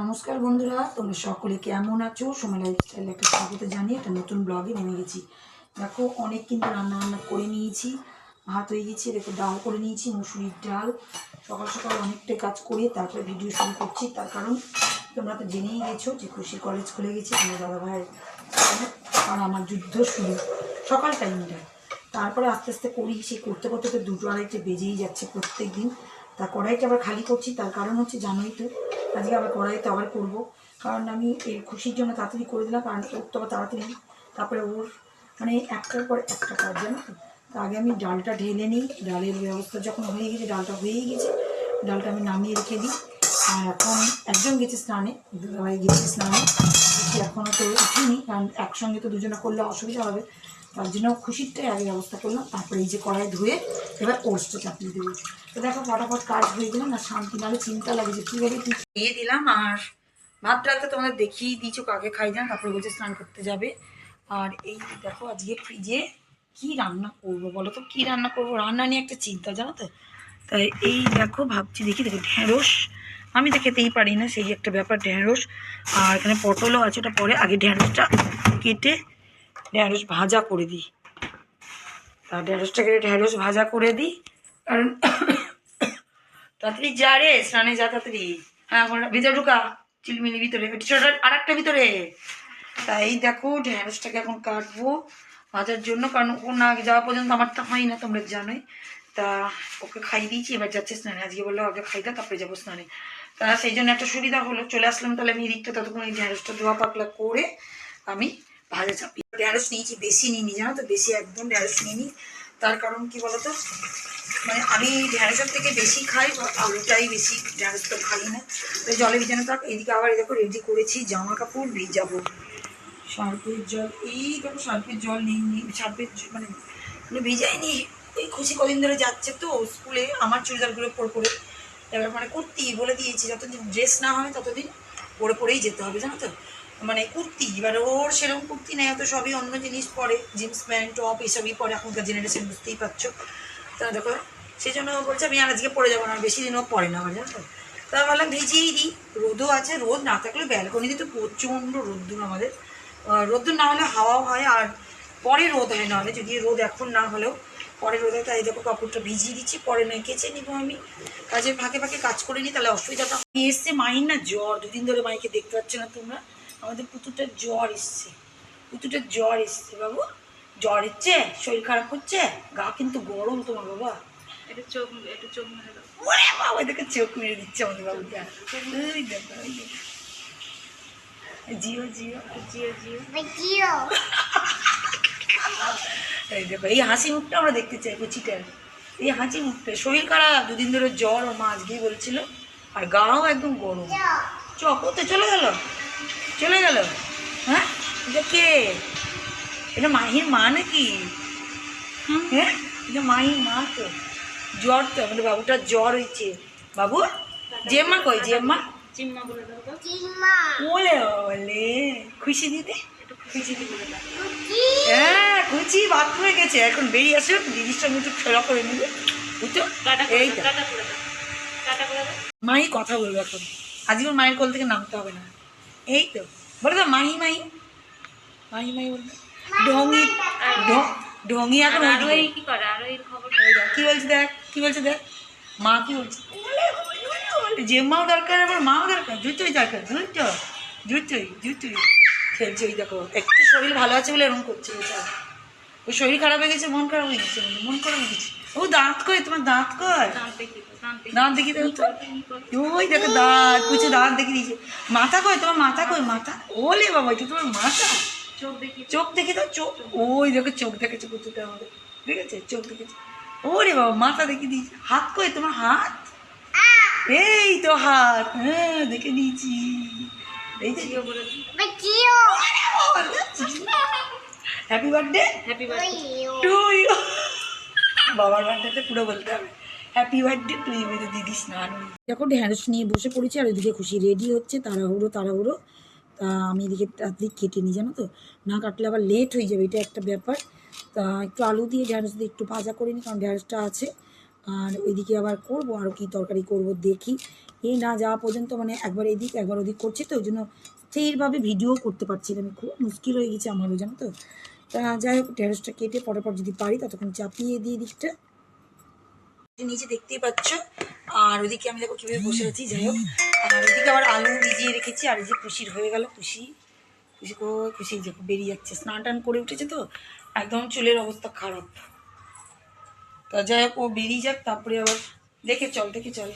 নমস্কার বন্ধুরা, তোমরা সকলে কেমন আছো? সময় লাইফস্টাইল একটা স্বাগত জানিয়ে একটা নতুন ব্লগে নেমে গেছি। দেখো, অনেক কিন্তু রান্না বান্না করে নিয়েছি। ভাত হয়ে গেছে, দেখো ডাল করে নিয়েছি, মুসুরির ডাল। সকাল সকাল অনেকটা কাজ করে তারপরে ভিডিও শুরু করছি। তার কারণ তোমরা তো জেনেই গেছো যে খুশি কলেজ খুলে গেছে আমার দাদা ভাইয়ের আর আমার যুদ্ধ শুরু। সকাল টাইমটা তারপরে আস্তে আস্তে করি, সেই করতে করতে তো দুটো আড়াইটে বেজেই যাচ্ছে প্রত্যেক দিন তা কড়াইটা আবার খালি করছি, তার কারণ হচ্ছে জানোই তো আজকে আবার কড়াইতে আবার করব। কারণ আমি এই খুশির জন্য তাড়াতাড়ি করে দিলাম, কারণ ওর তো আবার তাড়াতাড়ি তারপরে ওর মানে একটার পর একটা কাজ, জানো তো? আগে আমি ডালটা ঢেলে নিই। ডালের ব্যবস্থা যখন হয়ে গেছে, ডালটা হয়েই গেছে। ডালটা আমি নামিয়ে রেখে দিই। আর এখন একজন গেছে স্নানে দুলাই গেছে স্নানে। এখনও তো উঠিনি, কারণ একসঙ্গে তো দুজনে করলে অসুবিধা হবে। তার জন্য খুশিরটাই আগে ব্যবস্থা করলাম। তারপরে এই যে কড়াই ধুয়ে এবার ওরসটা চাপিয়ে দেবো। তো দেখো ফটাফট কাজ হয়ে গেলাম আর শান্তি নালে চিন্তা লাগে যে কীভাবে কী দিয়ে দিলাম। আর ভাত ডালটা তোমাদের দেখিয়ে দিয়েছ, কাকে খাই যান তারপরে বলছে স্নান করতে যাবে। আর এই দেখো আজকে ফ্রিজে কি রান্না করব বলো তো? কী রান্না করব? রান্না নিয়ে একটা চিন্তা, জানো তো? তাই এই দেখো ভাবছি, দেখি দেখো, ঢেঁড়স। আমি তো খেতেই পারি না, সেই একটা ব্যাপার, ঢেঁড়স। আর এখানে পটলও আছে, ওটা পরে আগে ঢেঁড়সটা কেটে ঢেঁড়স ভাজা করে দিই। তা ঢেঁড়সটা কেটে ঢেঁড়স ভাজা করে দিই। কারণ তাড়াতাড়ি যা রে, স্নানে যা তাড়াতাড়ি। হ্যাঁ ভিতরে ঢুকা। চিলমিলি ভিতরে আর একটা ভিতরে। তাই দেখো, ঢেঁড়সটাকে এখন কাটবো ভাজার জন্য, কারণ ও না যাওয়া পর্যন্ত আমার তো হয় না, তোমরা জানোই। তা ওকে খাই দিয়েছি, এবার যাচ্ছে স্নানে। আজকে বলল, আগে খাই দাও তারপরে যাব স্নানে। তা সেই জন্য একটা সুবিধা হলো, চলে আসলাম তাহলে আমি এদিকটা ততক্ষণ এই ঢেঁড়সটা ধোয়া পাকলা করে আমি ভাজা চাপি ঢেঁড়স নিয়েছি, বেশি নিইনি, জানো তো? বেশি একদম ঢেঁড়স নিইনি। তার কারণ কি বলতো? মানে আমি ঢেঁড়সের থেকে বেশি খাই আলুটাই বেশি ঢেঁড়স তো খাই না। তো জলে ভিজানো থাক এদিকে আবার দেখো রেডি করেছি জামা কাপড় ভিজাবো সার্ফের জল, এই দেখো সার্ফের জল নিইনি সার্ফের জ- মানে ভিজাইনি এই খুশি কদিন ধরে যাচ্ছে তো স্কুলে, আমার চুড়িদারগুলো পরে পরে এবার মানে কুর্তি বলে দিয়েছি, যতদিন ড্রেস না হয় ততদিন পরে পরেই যেতে হবে, জানো তো? মানে কুর্তি, এবার ওর সেরকম কুর্তি নেই তো সবই অন্য জিনিস পরে, জিন্স প্যান্ট, টপ, এসবই পরে এখনকার জেনারেশন বুঝতেই পারছ? তা দেখো, সেই জন্য বলছে, আমি আর আজকে পরে যাব না বেশি দিনও পরে না আমার জানো তো? তা ভাবলাম, ভিজিয়েই দিই, রোদও আছে, রোদ না থাকলে ব্যালকনিতে তো প্রচণ্ড রোদ্দুর আমাদের। রোদ্দুর না হলে হাওয়াও হয়, আর পরে রোদ হয় না হলে, যদি রোদ এখন না হলেও পরে রোদে তাই দেখো কাপড়টা ভিজিয়ে দিচ্ছি পরে নয় কেচে নিবো আমি। কাজের ফাঁকে ফাঁকে কাজ করে নিই তাহলে অসুবিধাটা না। এসছে মাহির না জ্বর দুদিন ধরে মাইকে দেখতে পাচ্ছ না তোমরা। আমাদের পুতুরটার জ্বর এসছে পুতুরটার জ্বর এসছে বাবু। জ্বর এসছে শরীর খারাপ হচ্ছে গা কিন্তু গরম তোমার বাবা। চোখ একটু চোখ মেরে দাও। ওরে বাবা দেখে চোখ মেরে দিচ্ছে আমাদের বাবুটা। ওই দেখো। দেখো। জিও জিও জিও। জিও। এই দেখো এই হাসি মুখটা আমরা দেখতে চাই কুচিটার এই হাসি মুখটা। শরীর খারাপ দুদিন ধরে জ্বর ও মা আজকেই বলছিল আর গাও একদম গরম। চ। কোথায় চলে গেল। চলে গেল। হ্যাঁ? এটা কে? এটা মাহির মা নাকি? হ্যাঁ? এটা মাহির মা তো। জ্বর তো আমাদের বাবুটার জ্বর হয়েছে বাবু? জেম্মা কই? জেম্মা? চিম্মা বলে দাও তো। ওলে ওলে। খুশি দিদি? একটু খুশি দিয়ে বলে দাও। হ্যাঁ বাথরুমে গেছে। এখন বেরিয়ে আসে দিদির সঙ্গে একটু খেলা করে নেবে। বুঝছ? এই মাই কথা বলবে এখন। আজকে মায়ের কোল থেকে নামতে হবে না। এই তো। বলে তো মাহি মাহি। মাহি মাহি বলবে ঢঙ্গি ঢঙ্গি এখন আর। কি করে? আর ওই খবর কি বলছে দেখ কি বলছে দেখ? মা কি বলছে? ওলে, ওলে, ওলে, ওলে, যে মাও দরকার আবার মাও দরকার। দুটোই দরকার দুটো দুটোই দুটোই খেলছে ওই দেখো একটু শরীর ভালো আছে বলে এরকম করছে। ওই শরীর খারাপ হয়ে গেছে মন খারাপ হয়ে গেছে মন খারাপ হয়ে গেছে। ও দাঁত কয় তোমার দাঁত কয় দাঁত দেখি তো দেখি দাঁত দেখি দাও তো। ওই দেখো দাঁত কুচে দাঁত দেখে দিয়েছে। মাথা কই? তোমার মাথা কই? মাথা? ওলে বাবা এটা তোমার মাথা? চোখ দেখি চোখ দেখে দাও চোখ। ওই দেখো চোখ দেখেছে কুচুটা আমাদের। ঠিক আছে? চোখ দেখেছে ওরে বাবা মাথা দেখে দিয়েছে। হাত কয় তোমার হাত? এই তো হাত। হ্যাঁ দেখে নিয়েছি। Happy birthday happy birthday to you বাবার বার্থডেতে পুরো বলতে হবে। হ্যাপি বার্থডে টু ইউ দিদি স্নান দেখো ঢ্যাঁড়স নিয়ে বসে পড়েছি আর এদিকে খুশি। রেডি হচ্ছে তাড়াহুড়ো তাড়াহুড়ো। তা আমি এদিকে তাড়াতাড়ি কেটে নিই জানো তো? না কাটলে আবার লেট হয়ে যাবে এটা একটা ব্যাপার। তা একটু আলু দিয়ে ঢ্যাঁড়স দিয়ে একটু ভাজা করে নিই কারণ ঢ্যাঁড়সটা আছে। আর ওইদিকে আবার করব, আর কি তরকারি করব দেখি। এই না যাওয়া পর্যন্ত মানে একবার এদিক, একবার ওদিক করছি তো ওই জন্য স্থিরভাবে ভিডিও করতে পারছি আমি খুব মুশকিল হয়ে গেছে আমারও, জানো তো? তা যাই হোক, ঢেঁড়সটা কেটে পরে পর যদি পারি ততক্ষণ চাপিয়ে দিয়ে দিকটা নিচে দেখতেই পাচ্ছ, আর ওদিকে আমি দেখো কীভাবে বসে আছি, যাই হোক। আর ওদিকে আবার আলু ভিজিয়ে রেখেছি, আর এই যে খুশির হয়ে গেল খুশি খুশি খুশি দেখো বেরিয়ে যাচ্ছে, স্নান টান করে উঠেছে তো, একদম চুলের অবস্থা খারাপ। তা যাই হোক, ও বেরিয়ে যাক, তারপরে আবার দেখে চল দেখে চল।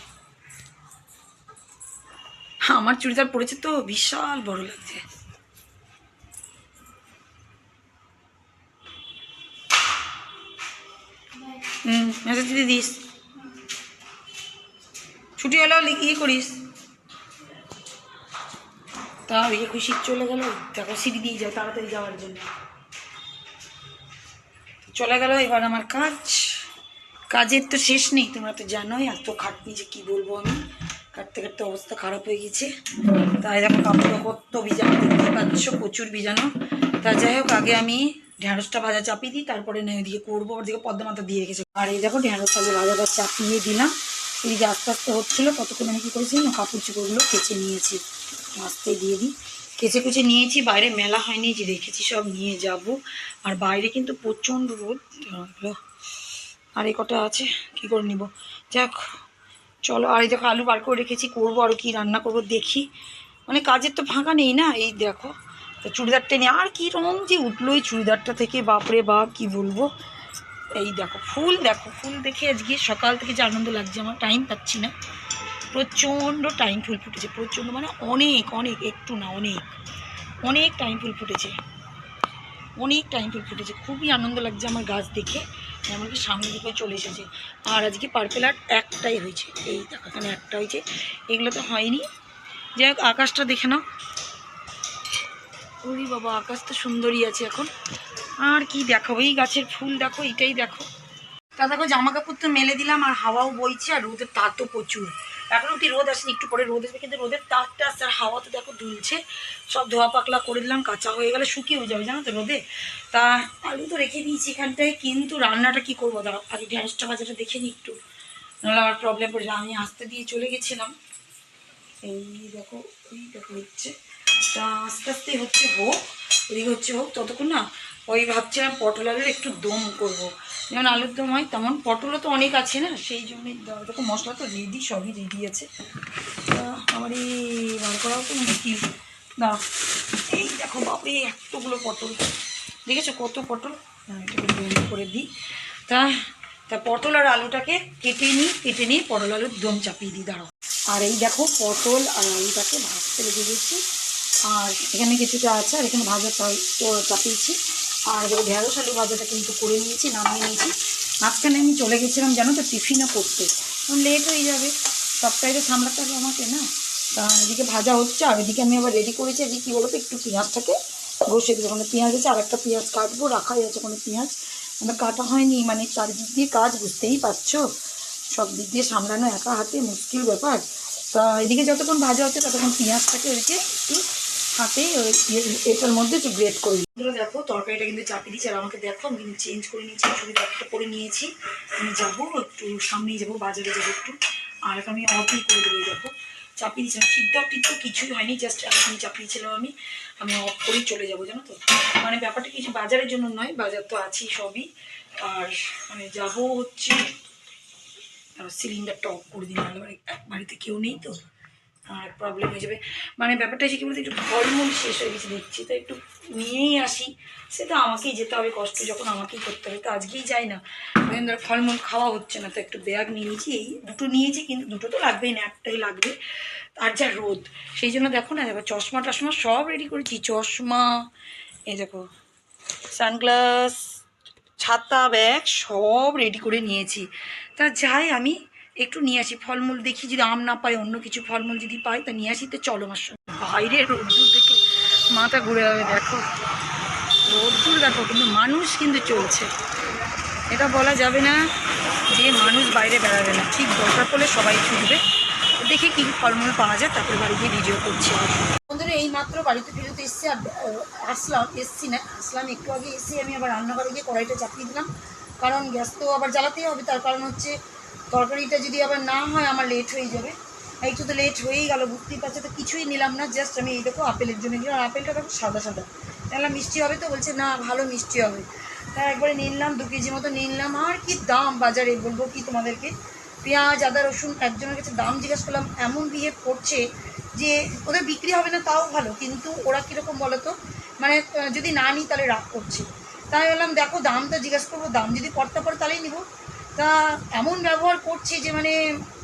আমার চুড়িদার পরেছে তো, বিশাল বড় লাগছে। দিস। ছুটি হলেও ইয়ে করিস। তা ওই যে খুশি চলে গেল, দেখো সিঁড়ি দিয়ে যাও, তাড়াতাড়ি যাওয়ার জন্য। চলে গেল এবার আমার কাজ। কাজের তো শেষ নেই, তোমরা তো জানোই, এত খাটনি যে কী বলব আমি? কাটতে কাটতে অবস্থা খারাপ হয়ে গেছে। তাই দেখো কাপড় কত ভিজানো দেখতে পাচ্ছ প্রচুর ভিজানো। তা যাই হোক, আগে আমি ঢ্যাঁড়সটা ভাজা চাপিয়ে দিই, তারপরে না ওইদিকে করব ওর পদ্মা মাথা দিয়ে রেখেছে। আর এই দেখো ঢ্যাঁড়স আলু ভাজাটা চাপিয়ে দিলাম। এদিকে আস্তে আস্তে হচ্ছিল, কতক্ষণ আমি কী করেছি না কাপড় চোপড়গুলো কেচে নিয়েছি আস্তে দিয়ে দিই। কেচে কুচে নিয়েছি, বাইরে মেলা হয়নি যে রেখেছি, সব নিয়ে যাব। আর বাইরে কিন্তু প্রচণ্ড রোদ। আর এই কটা আছে, কি করে নিব? যাক, চলো, আর এই দেখো আলু বার করে রেখেছি, করব আর কি রান্না করব দেখি। মানে কাজের তো ফাঁকা নেই না, এই দেখো। তো চুড়িদারটা নিয়ে, আর কি রঙ যে উঠল এই চুড়িদারটা থেকে, বাপরে বাপ, কি বলব? এই দেখো, ফুল দেখো, ফুল দেখে আজকে সকাল থেকে যে আনন্দ লাগছে, আমার টাইম পাচ্ছি না। প্রচণ্ড টাইম ফুল ফুটেছে, প্রচণ্ড মানে অনেক অনেক, একটু না, অনেক। অনেক টাইম ফুল ফুটেছে। অনেক টাইম ফুল ফুটেছে, খুবই আনন্দ লাগছে আমার গাছ দেখে। এমনকি সামনের দিকে চলে এসেছে। আর আজকে পার্পেল আর্ট একটাই হয়েছে। এই এখানে একটা হয়েছে। এগুলো তো হয়নি। যাই হোক, আকাশটা দেখে নাও। ওরে বাবা, আকাশ তো সুন্দরই আছে এখন। আর কি দেখো এই গাছের ফুল দেখো, এটাই দেখো। তা দেখো জামা কাপড় তো মেলে দিলাম, আর হাওয়াও বইছে, আর রোদের তাতও প্রচুর। এখন অব্দি রোদ আসেনি, একটু পরে রোদ আসবে, কিন্তু রোদের তাতটা আসছে, আর হাওয়া তো দেখো দুলছে। সব ধোয়া পাকলা করে দিলাম, কাঁচা হয়ে গেলে শুকিয়ে হয়ে যাবে, জানো তো রোদে। তা আলু তো রেখে দিয়েছি এখানটায়, কিন্তু রান্নাটা কি করব? দাঁড়াও, আগে ঢ্যাঁড়সটা বাজারটা দেখে নিই একটু। নাহলে আমার প্রবলেম পড়ে। আমি আসতে দিয়ে চলে গেছিলাম। এই দেখো এই দেখো হচ্ছে। তা আস্তে আস্তে হচ্ছে হোক ওইদিকে হচ্ছে হোক, ততক্ষণ না ওই ভাবছিলাম পটল আলুর একটু দম করব। যেমন আলুর দম হয়, তেমন পটলও তো অনেক আছে না? সেই জন্যই। দেখো মশলা তো রেডি, সবই রেডি আছে। আমার এই বার করাও তো মুশকিল দাঁড়া এই দেখো বাপরে, এতগুলো পটল। দেখেছ কত পটল? হ্যাঁ দম করে দিই তা তা পটল আর আলুটাকে কেটে নিই, কেটে নিয়ে পটল আলুর দম চাপিয়ে দিই, দাঁড়াও। আর এই দেখো পটল আর আলুটাকে ভাজতে লেগে গেছি। আর এখানে কিছুটা আছে, আর এখানে ভাজা চাপিয়েছি। আর ঢেঁড়স আলু ভাজাটা কিন্তু করে নিয়েছি, নামিয়ে নিয়েছি। মাঝখানে আমি চলে গেছিলাম জানো তো টিফিনও করতে। লেট হয়ে যাবে তো সামলাতে হবে আমাকে না। তা এদিকে ভাজা হচ্ছে, আর এদিকে আমি আবার রেডি করেছি, আজকে কী বলতো, একটু পেঁয়াজটাকে বসে দিই ওখানে পেঁয়াজ আছে, আর একটা পেঁয়াজ কাটবো, রাখাই আছে ওখানে পেঁয়াজ। আমার কাটা হয়নি মানে চারিদিক দিয়ে কাজ, বুঝতেই পারছ? সব দিক দিয়ে সামলানো একা হাতে, মুশকিল ব্যাপার। তা এদিকে যতক্ষণ ভাজা হচ্ছে, ততক্ষণ পেঁয়াজটাকে ওইকে একটু হাতে ইয়ে- এটার মধ্যে একটু গ্রেট করি দেখো, তরকারিটা কিন্তু চাপিয়ে দিচ্ছি আর আমাকে দেখো, আমি কিন্তু চেঞ্জ করে নিয়েছি চুড়িদারটা করে নিয়েছি। আমি যাব, একটু সামনেই যাব, বাজারে যাব একটু। আর আমি অফই করে দেবো দেখো। চাপিয়ে দিয়েছিলাম সিদ্ধ টিদ্ধ কিছুই হয়নি জাস্ট এখন চাপিয়েছিলাম আমি। আমি অফ করেই চলে যাব, জানো তো? মানে ব্যাপারটা কিছু বাজারের জন্য নয়, বাজার তো আছেই সবই। আর মানে যাব হচ্ছে সিলিন্ডারটা অফ করে দিন বাড়িতে কেউ নেই তো? আর প্রবলেম হয়ে যাবে। মানে ব্যাপারটা হচ্ছে কি বলতে, একটু ফলমূল শেষ হয়ে গেছে দেখছি। তো একটু নিয়েই আসি। সে তো আমাকেই যেতে হবে, কষ্ট যখন আমাকেই করতে হবে। তো আজকেই যাই না। ওই ধর ফলমূল খাওয়া হচ্ছে না, তো একটু ব্যাগ নিয়েছি। এই দুটো নিয়েছি, কিন্তু দুটো তো লাগবেই না, একটাই লাগবে। আর যা রোদ। সেই জন্য দেখো না, এবার চশমা টশমা সব রেডি করেছি। চশমা, এই দেখো সানগ্লাস ছাতা ব্যাগ সব রেডি করে নিয়েছি। তা যাই আমি একটু নিয়ে আসি। ফলমূল দেখি, যদি আম না পাই, অন্য কিছু ফলমূল যদি পাই, তা নিয়ে আসি, তো চলো আমার সঙ্গে। বাইরে রোদ্দুর দেখে মাথা ঘুরে যাবে, দেখো। রোদ্দুর দেখো, কিন্তু মানুষ কিন্তু চলছে। এটা বলা যাবে না যে মানুষ বাইরে বেড়াবে না। ঠিক দরকার পড়লে সবাই ছুটবে। দেখি কী ফলমূল পাওয়া যায়, তারপরে বাড়ি গিয়ে ভিডিও করছি। বন্ধুরা, এই মাত্র বাড়িতে ফেরত এসছি, আর আসলাম, এসছি না, আসলাম একটু আগে, এসে আমি আবার রান্নাঘরে গিয়ে কড়াইটা চাপিয়ে দিলাম। কারণ গ্যাস তো আবার জ্বালাতেই হবে, তার কারণ হচ্ছে তরকারিটা যদি আবার না হয়, আমার লেট হয়ে যাবে। একটু তো লেট হয়েই গেল, বুঝতেই পারছে? তো কিছুই নিলাম না জাস্ট আমি এই দেখো আপেলের জন্য নিলাম। আপেলটা দেখো সাদা সাদা। তাহলে মিষ্টি হবে তো, বলছে না, ভালো মিষ্টি হবে। তা একবারে নিলাম, দু কেজি মতো নিলাম। আর কি দাম বাজারে বলব কি তোমাদেরকে? পেঁয়াজ, আদা, রসুন, একজনের কাছে দাম জিজ্ঞেস করলাম, এমন বিহেভ করছে যে ওদের বিক্রি হবে না, তাও ভালো। কিন্তু ওরা কীরকম বলো তো মানে যদি না নিই, তাহলে রাগ করছে। তাই বললাম, দেখো, দামটা জিজ্ঞাসা করব। দাম যদি পড়তে পারে, তাহলেই নিবো। তা এমন ব্যবহার করছে যে মানে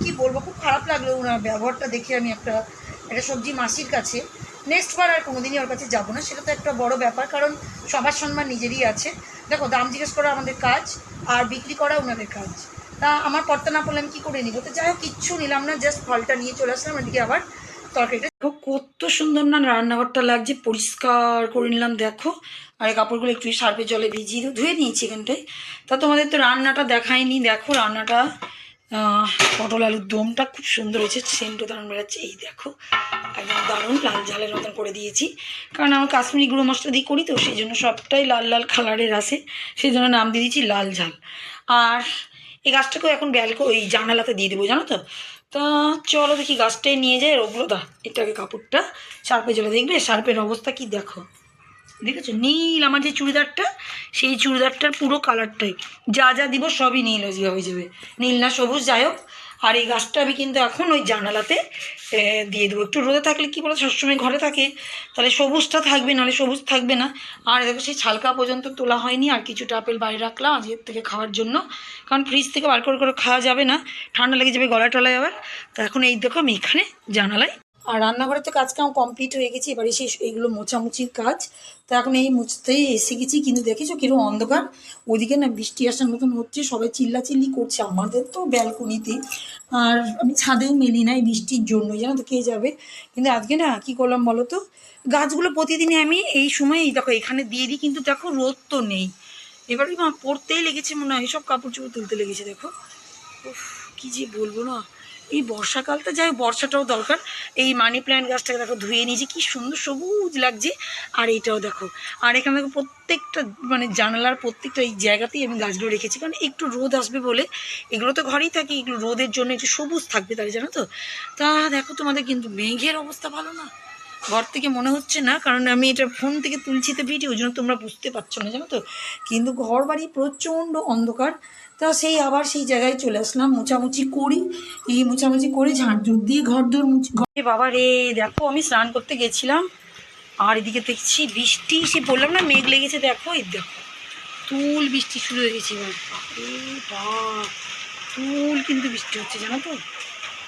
কি বলব, খুব খারাপ লাগল ওনার ব্যবহারটা দেখে আমি একটা একটা সবজি মাসির কাছে। নেক্সট বার আর কোনোদিনই ওর কাছে যাব না, সেটা তো একটা বড় ব্যাপার, কারণ সবার সম্মান নিজেরই আছে। দেখো, দাম জিজ্ঞেস করা আমাদের কাজ, আর বিক্রি করা ওনাদের কাজ। তা আমার পড়তে না পড়লে আমি কী করে নিবো? তো যাই হোক, কিচ্ছু নিলাম না জাস্ট ফলটা নিয়ে চলে আসলাম, এদিকে আবার তরকারিটা। দেখো কত সুন্দর না রান্নাঘরটা লাগছে, পরিষ্কার করে নিলাম, দেখো। আর এই কাপড়গুলো একটু সার্ফে জলে ভিজিয়ে ধুয়ে নিয়েছি এখানটায়। তা তোমাদের তো রান্নাটা দেখায়নি দেখো রান্নাটা। পটল আলুর দমটা খুব সুন্দর হয়েছে, সেন্টও দারুণ বেড়াচ্ছে, এই দেখো। একদম দারুণ লাল ঝালের মতন করে দিয়েছি। কারণ আমার কাশ্মীরি গুঁড়ো মশলা দিয়ে করি তো, সেই জন্য সবটাই লাল লাল কালারের আসে সেই জন্য নাম দিয়ে দিয়েছি লাল ঝাল। আর এই গাছটাকেও এখন ব্যালকো ওই জানালাতে দিয়ে দেবো, জানো তো? তা চলো দেখি গাছটাই নিয়ে যায় ওগুলো দা। এটাকে কাপড়টা সার্পে জলে দেখবে সার্পের অবস্থা কি দেখো। দেখেছ? নীল আমার যে চুড়িদারটা, সেই চুড়িদারটার পুরো কালারটাই যা যা দিব সবই নীল হয়ে হয়ে যাবে নীল না সবুজ, যাই হোক। আর এই গাছটা আমি কিন্তু এখন ওই জানালাতে দিয়ে দেবো। একটু রোদে থাকলে কী বলো সবসময় ঘরে থাকে। তাহলে সবুজটা থাকবে, নাহলে সবুজ থাকবে না। আর দেখো, সেই ছালকা পর্যন্ত তোলা হয়নি, আর কিছুটা আপেল বাইরে রাখলাম আজকের থেকে খাওয়ার জন্য। কারণ ফ্রিজ থেকে বার করে করে খাওয়া যাবে না। ঠান্ডা লেগে যাবে গলা টলায় আবার। তো এখন এই দেখো, আমি এখানে জানালায় রান্নাঘরে তো কাজ কাম কমপ্লিট হয়ে গেছে, এবারে সেই এইগুলো মোছামুছির কাজ। তো এখন এই মুছতেই এসে গেছি, কিন্তু দেখেছ কীরকম অন্ধকার? ওদিকে না বৃষ্টি আসার মতন হচ্ছে, সবাই চিল্লা চিল্লি করছে, আমাদের তো ব্যালকনিতে। আর আমি ছাদেও মেলি না এই বৃষ্টির জন্য জানো তো কে যাবে? কিন্তু আজকে না কী করলাম বলো তো? গাছগুলো প্রতিদিনই আমি এই সময় দেখো এখানে দিয়ে দিই, কিন্তু দেখো রোদ তো নেই। এবারে পড়তেই লেগেছে মনে হয় সব কাপড় চোপড় তুলতে লেগেছে, দেখো। উফ, কী যে বলব না? এই বর্ষাকালটা যাই বর্ষাটাও দরকার। এই মানি প্ল্যান্ট গাছটাকে দেখো ধুয়ে নিয়েছি, কি সুন্দর সবুজ লাগছে। আর এইটাও দেখো, আর এখানে দেখো প্রত্যেকটা মানে জানালার প্রত্যেকটা এই জায়গাতেই আমি গাছগুলো রেখেছি। কারণ একটু রোদ আসবে বলে, এগুলো তো ঘরেই থাকে, এগুলো রোদের জন্য একটু সবুজ থাকবে তাই জানো তো? তা দেখো তোমাদের কিন্তু মেঘের অবস্থা ভালো না? ঘর থেকে মনে হচ্ছে না, কারণ আমি এটা ফোন থেকে তুলছি তো ভিডিও ওই জন্য তোমরা বুঝতে পারছ না, জানো তো? কিন্তু ঘর বাড়ি প্রচণ্ড অন্ধকার, তা সেই আবার সেই জায়গায় চলে আসলাম, মোছামুছি করি, এই মোছামুছি করে ঝাড়ঝুড় দিয়ে ঘর দৌড় মুছি, ঘরে বাবা রে, দেখো আমি স্নান করতে গেছিলাম, আর এদিকে দেখছি বৃষ্টি, সে বললাম না মেঘ লেগেছে, দেখো, এই দেখো, তুল বৃষ্টি শুরু হয়ে গেছে বাপ, তুল কিন্তু বৃষ্টি হচ্ছে, জানো তো?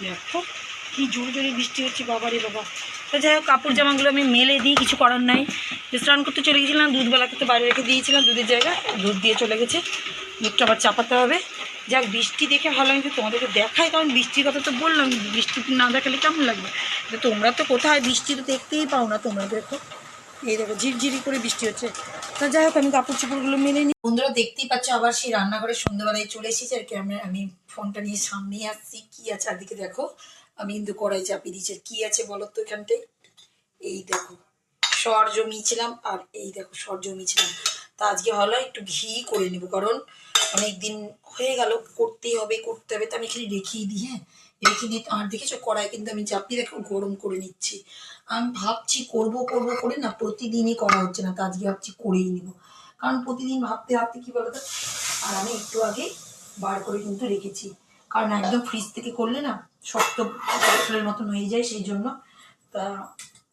দেখো কি জোরে জোরে বৃষ্টি হচ্ছে, বাবারে বাবা। তো যাই হোক, কাপড় জামাগুলো আমি মেলে দিই, কিছু করার নাই। স্নান করতে চলে গেছিলাম দুধবেলা করতে বাইরে রেখে দিয়েছিলাম, দুধের জায়গায়, দুধ দিয়ে চলে গেছে। দুধটা আবার চাপাতে হবে। যাক, বৃষ্টি দেখে ভালো আমি তোমাদেরকে দেখায় কারণ বৃষ্টির কথা তো বললাম, বৃষ্টি না দেখালে কেমন লাগবে? তোমরা তো কোথায়, বৃষ্টি তো দেখতেই পাও না, তোমরা দেখো। এই দেখো ঝিরঝিরি করে বৃষ্টি হচ্ছে। তা যাই হোক, আমি কাপড় চোপড়গুলো মেলে নিই বন্ধুরা দেখতেই পাচ্ছ আবার সেই রান্নাঘরে সন্ধ্যাবেলায় চলে এসেছি আর ক্যামেরা আমি আমি ফোনটা নিয়ে সামনে আসছি। কি আছে আর দিকে দেখো। আমি কিন্তু কড়াই চাপিয়ে দিচ্ছি কি আছে বলো তো এখানটায়? এই দেখো, সর জমিয়েছিলাম আর এই দেখো সর জমিয়েছিলাম। তা আজকে হলো একটু ঘি করে নেব। কারণ অনেক দিন হয়ে গেল, করতেই হবে, করতে হবে। তা আমি এখানে রেখেই দিই হ্যাঁ? রেখে দিই আর দেখেছ কড়াই কিন্তু আমি চাপিয়ে দেখো গরম করে নিচ্ছি। আমি ভাবছি করব করব করে না প্রতিদিনই করা হচ্ছে না, তা আজকে ভাবছি করেই নিব। কারণ প্রতিদিন ভাবতে ভাবতে কী বলতো, আর আমি একটু আগে বার করে কিন্তু রেখেছি। কারণ একদম ফ্রিজ থেকে করলে না শক্ত পাথরের মতন হয়ে যায় সেই জন্য। তা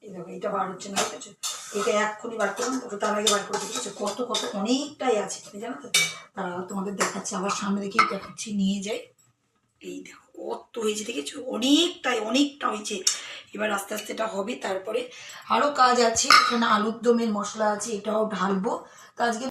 এই দেখো, এটা বার হচ্ছে না, ঠিক এটা এক্ষুনি বার করলাম ওটা তার আগে বার করে দেখেছ কত কত অনেকটাই আছে, জানো তো? তারা তোমাদের দেখাচ্ছি, আবার সামনে রেখেই দেখাচ্ছি, নিয়ে যাই। এই দেখো কত হয়েছে দেখেছ? অনেকটাই, অনেকটা হয়েছে। এবার আস্তে আস্তে এটা হবে, তারপরে আরও কাজ আছে। এখানে আলুর দমের মশলা আছে, এটাও ঢালবো। তো আজকে